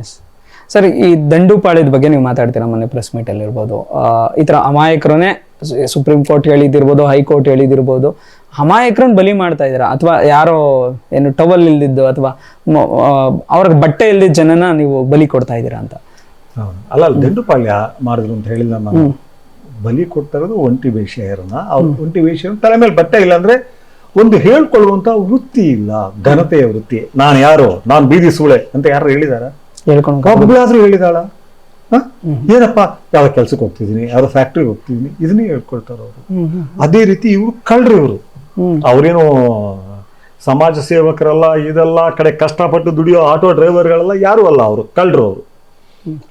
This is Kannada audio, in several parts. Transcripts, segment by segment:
ಎಸ್ ಸರ್ ಈ ದಂಡುಪಾಳ್ಯದ ಬಗ್ಗೆ ನೀವು ಮಾತಾಡ್ತೀರಾ? ಮೊನ್ನೆ ಪ್ರೆಸ್ ಮೀಟಲ್ಲಿ ಇರ್ಬೋದು. ಈ ಥರ ಅಮಾಯಕರನ್ನೇ ಸುಪ್ರೀಂ ಕೋರ್ಟ್ ಹೇಳಿದಿರ್ಬೋದು ಹೈಕೋರ್ಟ್ ಹೇಳಿದಿರ್ಬೋದು. ಅಮಾಯಕರನ್ನ ಬಲಿ ಮಾಡ್ತಾ ಇದ್ದೀರಾ? ಅಥವಾ ಯಾರೋ ಏನು ಟವಲ್ ಇಲ್ದಿದ್ದು ಅಥವಾ ಅವ್ರ ಅವ್ರಿಗೆ ಬಟ್ಟೆ ಇಲ್ದಿದ್ದ ಜನನ ನೀವು ಬಲಿ ಕೊಡ್ತಾ ಇದ್ದೀರಾ ಅಂತ. ಅಲ್ಲ ದಂಡು ದಂಡುಪಾಳ್ಯ ಮಾಡಿದ್ರು ಅಂತ ಹೇಳಿಲ್ಲ ನಾನು. ಬಲಿ ಕೊಡ್ತಾರದು ಒಂಟಿ ವೇಷೆಯರನ್ನ ಅವ್ರ ಒಂಟಿ ವೇಷ ತಲೆ ಮೇಲೆ ಬಟ್ಟೆ ಇಲ್ಲ ಅಂದ್ರೆ ಒಂದು ಹೇಳ್ಕೊಳ್ಳುವಂತ ವೃತ್ತಿ ಇಲ್ಲ ಘನತೆಯ ವೃತ್ತಿ. ನಾನು ಯಾರು? ನಾನು ಬೀದಿ ಸೂಳೆ ಅಂತ ಯಾರು ಹೇಳಿದಾರ? ಹೇಳ್ಕೊಂಡು ಒಬ್ಬಳಾದ್ರೂ ಹೇಳಿದಾಳ? ಏನಪ್ಪ? ಯಾವ ಕೆಲ್ಸಕ್ಕೆ ಹೋಗ್ತಿದೀನಿ ಯಾವ ಫ್ಯಾಕ್ಟ್ರಿಗೆ ಹೋಗ್ತಿದೀನಿ ಇದನ್ನೇ ಹೇಳ್ಕೊಳ್ತಾರ ಅವರು. ಅದೇ ರೀತಿ ಇವರು ಕಳ್ರಿ ಇವರು. ಅವರೇನು ಸಮಾಜ ಸೇವಕರಲ್ಲ ಇದೆಲ್ಲ ಕಡೆ ಕಷ್ಟಪಟ್ಟು ದುಡಿಯೋ ಆಟೋ ಡ್ರೈವರ್ಗಳೆಲ್ಲ ಯಾರು ಅಲ್ಲ ಅವರು ಕಳ್ರು ಅವರು.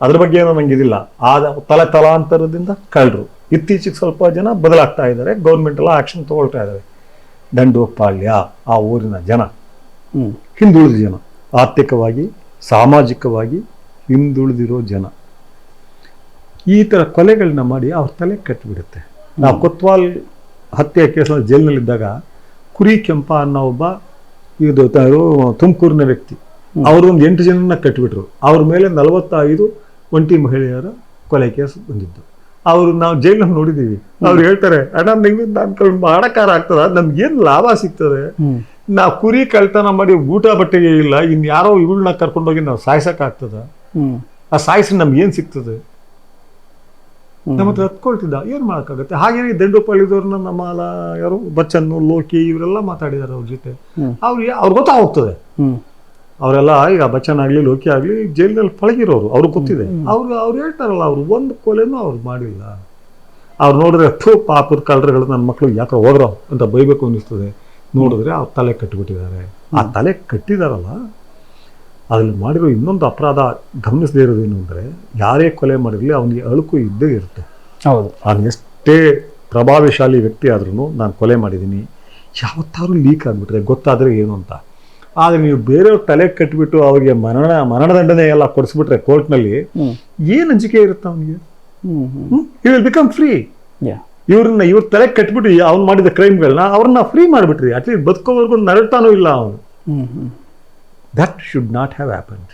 ಅದ್ರ ಬಗ್ಗೆ ಏನೋ ನಂಗೆ ಇದಿಲ್ಲ. ಆದ ತಲೆ ತಲಾಂತರದಿಂದ ಕಳ್ಳರು ಇತ್ತೀಚೆಗೆ ಸ್ವಲ್ಪ ಜನ ಬದಲಾಗ್ತಾ ಇದ್ದಾರೆ ಗೌರ್ಮೆಂಟ್ ಎಲ್ಲ ಆಕ್ಷನ್ ತಗೊಳ್ತಾ ಇದ್ದಾರೆ. ದಂಡೋಪಾಳ್ಯ ಆ ಊರಿನ ಜನ ಹಿಂದುಳಿದ ಜನ ಆರ್ಥಿಕವಾಗಿ ಸಾಮಾಜಿಕವಾಗಿ ಹಿಂದುಳಿದಿರೋ ಜನ. ಈ ಥರ ಕೊಲೆಗಳನ್ನ ಮಾಡಿ ಅವ್ರ ತಲೆ ಕಟ್ಟಿಬಿಡುತ್ತೆ ನಾವು ಕೊತ್ವಾಲ್ ಹತ್ಯೆ ಕೇಸಲ್ಲಿ ಜೈಲಿನಲ್ಲಿದ್ದಾಗ ಕುರಿ ಕೆಂಪ ಅನ್ನೋ ಒಬ್ಬ ಇದು ತುಮಕೂರಿನ ವ್ಯಕ್ತಿ ಅವರು ಒಂದು ಎಂಟು ಜನನ ಕಟ್ಟಿಬಿಟ್ರು ಅವ್ರ ಮೇಲೆ ನಲವತ್ತೈದು ಒಂಟಿ ಮಹಿಳೆಯರ ಕೊಲೆ ಕೇಸ್ ಬಂದಿದ್ದು ಅವರು ನಾವು ಜೈಲಿನಲ್ಲಿ ನೋಡಿದ್ದೀವಿ ಅವ್ರು ಹೇಳ್ತಾರೆ ಅಣ್ಣ ನಿಮ್ಗೆ ನಾನು ಮಾಡಕಾರ ಆಗ್ತದ ನಮ್ಗೇನು ಲಾಭ ಸಿಗ್ತದೆ? ನಾವು ಕುರಿ ಕಳ್ತನ ಮಾಡಿ ಊಟ ಬಟ್ಟೆಗೆ ಇಲ್ಲ ಇನ್ ಯಾರೋ ಇವಳನ್ನ ಕರ್ಕೊಂಡೋಗಿ ನಾವು ಸಾಯ್ಸಕ್ಕಾಗ್ತದ? ಆಗ್ತದ ಆ ಸಾಯಿಸಿ ನಮ್ಗೆ ಏನ್ ಸಿಗ್ತದೆ? ನಮ್ಮ ಹತ್ರ ಹತ್ಕೊಳ್ತಿದ್ದ ಏನ್ ಮಾಡಕ್ಕಾಗತ್ತೆ? ಹಾಗೇನೆ ದಂಡುಪಾಳಿದವ್ರನ್ನ ನಮ್ಮ ಯಾರು? ಬಚ್ಚನ್ನು ಲೋಕಿ ಇವರೆಲ್ಲ ಮಾತಾಡಿದಾರೆ ಅವ್ರ ಜೊತೆ. ಅವ್ರು ಅವ್ರಿಗೆ ಗೊತ್ತಾ ಗೊತ್ತಾಗ್ತದೆ ಅವರೆಲ್ಲ ಈಗ ಬಚ್ಚನ್ ಆಗ್ಲಿ ಲೋಕಿ ಆಗ್ಲಿ ಜೈಲಿನಲ್ಲಿ ಪಳಗಿರೋರು ಅವ್ರು ಗೊತ್ತಿದೆ. ಅವ್ರು ಅವ್ರು ಹೇಳ್ತಾರಲ್ಲ ಅವ್ರು ಒಂದು ಕೊಲೆನೂ ಅವ್ರು ಮಾಡಿಲ್ಲ. ಅವ್ರು ನೋಡಿದ್ರೆ ಅಷ್ಟು ಪಾಪದ ಕಳ್ಳರುಗಳು ನನ್ನ ಮಕ್ಕಳು ಯಾಕೆ ಹೋಗ್ರೋ ಅಂತ ಬೈಬೇಕು ಅನ್ನಿಸ್ತದೆ. ನೋಡಿದ್ರೆ ಆ ತಲೆ ಕಟ್ಟಿಬಿಟ್ಟಿದ್ದಾರೆ. ಆ ತಲೆ ಕಟ್ಟಿದಾರಲ್ಲ ಅದನ್ನು ಮಾಡಿರೋ ಇನ್ನೊಂದು ಅಪರಾಧ ಗಮನಿಸದೇ ಇರೋದೇನು ಅಂದರೆ ಯಾರೇ ಕೊಲೆ ಮಾಡಿರಲಿ ಅವನಿಗೆ ಅಳುಕು ಇದ್ದೇ ಇರುತ್ತೆ. ಹೌದು. ಅವನು ಎಷ್ಟೇ ಪ್ರಭಾವಶಾಲಿ ವ್ಯಕ್ತಿ ಆದ್ರೂ ನಾನು ಕೊಲೆ ಮಾಡಿದ್ದೀನಿ ಯಾವತ್ತಾದ್ರೂ ಲೀಕ್ ಆಗಿಬಿಟ್ರೆ ಗೊತ್ತಾದರೆ ಏನು ಅಂತ. ಆದರೆ ನೀವು ಬೇರೆಯವ್ರ ತಲೆ ಕಟ್ಟಿಬಿಟ್ಟು ಅವರಿಗೆ ಮರಣ ಮರಣದಂಡನೆ ಎಲ್ಲ ಕೊಡಿಸ್ಬಿಟ್ರೆ ಕೋರ್ಟ್ನಲ್ಲಿ ಏನು ಅಂಜಿಕೆ ಇರುತ್ತೆ ಅವನಿಗೆ? ಹ್ಞೂ ಹ್ಞೂ you will become free yeah ಇವ್ರನ್ನ ಇವ್ರ ತಲೆ ಕಟ್ಬಿಟ್ಟು ಅವ್ನು ಮಾಡಿದ ಕ್ರೈಮ್ಗಳನ್ನ ಅವ್ರನ್ನ ಫ್ರೀ ಮಾಡಿಬಿಟ್ರಿ. ಅಟ್ಲೀಸ್ಟ್ ಬದುಕೋವರೆಗೂ ನರಳ್ತಾನೂ ಇಲ್ಲ ಅವನು. That should not have happened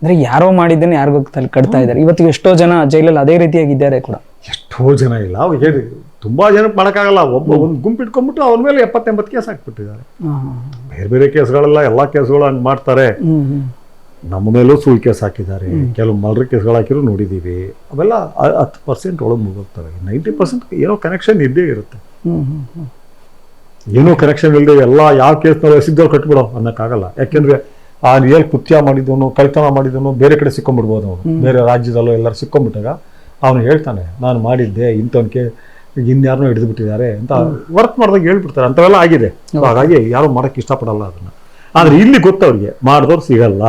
ಅಂದ್ರೆ ಯಾರೋ ಮಾಡಿದ್ದನ್ನು ಯಾರಿಗೋ ತಲೆ ಕಟ್ತಾ ಇದ್ದಾರೆ. ಇವತ್ತು ಎಷ್ಟೋ ಜನ ಜೈಲಲ್ಲಿ ಅದೇ ರೀತಿಯಾಗಿ ಇದ್ದಾರೆ ಕೂಡ. ಎಷ್ಟೋ ಜನ ಇಲ್ಲ. ಅವ್ರು ಹೇಳಿ ತುಂಬಾ ಜನಕ್ಕೆ ಮಾಡೋಕ್ಕಾಗಲ್ಲ. ಒಬ್ಬ ಒಂದು ಗುಂಪು ಇಟ್ಕೊಂಡ್ಬಿಟ್ಟು ಅವ್ರ ಮೇಲೆ ಎಪ್ಪತ್ತೆಂಬತ್ತು ಕೇಸ್ ಹಾಕ್ಬಿಟ್ಟಿದ್ದಾರೆ. ಬೇರೆ ಬೇರೆ ಕೇಸ್ಗಳೆಲ್ಲ ಎಲ್ಲ ಕೇಸ್ಗಳು ಹಂಗೆ ಮಾಡ್ತಾರೆ ನಮ್ಮ ಮೇಲೂ ಸುಳ್ಳು ಕೇಸ್ ಹಾಕಿದ್ದಾರೆ. ಕೆಲವು ಮಲ್ರ ಕೇಸ್ಗಳು ಹಾಕಿರೋ ನೋಡಿದ್ದೀವಿ ಅವೆಲ್ಲ ಹತ್ತು ಪರ್ಸೆಂಟ್ ಒಳಗೆ ಮುಗೋಗ್ತವೆ ನೈಂಟಿ ಪರ್ಸೆಂಟ್ ಏನೋ ಕನೆಕ್ಷನ್ ಇದ್ದೇ ಇರುತ್ತೆ. ಏನೋ ಕನೆಕ್ಷನ್ ಇಲ್ಲದೆ ಎಲ್ಲ ಯಾವ ಕೇಸ್ನಲ್ಲೂ ಸಿದ್ದವ್ರು ಕಟ್ಬಿಡೋ ಅನ್ನೋಕ್ಕಾಗಲ್ಲ. ಯಾಕೆಂದ್ರೆ ಆ ರಿಯಲ್ ಕೃತ್ಯ ಮಾಡಿದವನು ಕಳ್ತನ ಮಾಡಿದವನು ಬೇರೆ ಕಡೆ ಸಿಕ್ಕೊಂಡ್ಬಿಡ್ಬೋದು ಅವನು. ಬೇರೆ ರಾಜ್ಯದಲ್ಲೋ ಎಲ್ಲರೂ ಸಿಕ್ಕೊಂಡ್ಬಿಟ್ಟಾಗ ಅವನು ಹೇಳ್ತಾನೆ ನಾನು ಮಾಡಿದ್ದೆ ಇಂಥವನಿಗೆ ಇನ್ಯಾರನ್ನೋ ಹಿಡಿದು ಬಿಟ್ಟಿದ್ದಾರೆ ಅಂತ ವರ್ಕ್ ಮಾಡಿದಾಗ ಹೇಳ್ಬಿಡ್ತಾರೆ. ಅಂಥವೆಲ್ಲ ಆಗಿದೆ. ಹಾಗಾಗಿ ಯಾರು ಮಾಡೋಕ್ಕೆ ಇಷ್ಟಪಡಲ್ಲ ಅದನ್ನ. ಆದರೆ ಇಲ್ಲಿ ಗೊತ್ತವ್ರಿಗೆ ಮಾಡಿದವ್ರು ಸಿಗಲ್ಲ.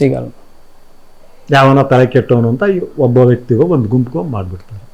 ಸಿಗಲ್ಲ. ಯಾವನ ತಲೆ ಕೆಟ್ಟವನು ಅಂತ ಒಬ್ಬ ವ್ಯಕ್ತಿಗೋ ಒಂದು ಗುಂಪಿಗೋ ಮಾಡಿಬಿಡ್ತಾರೆ.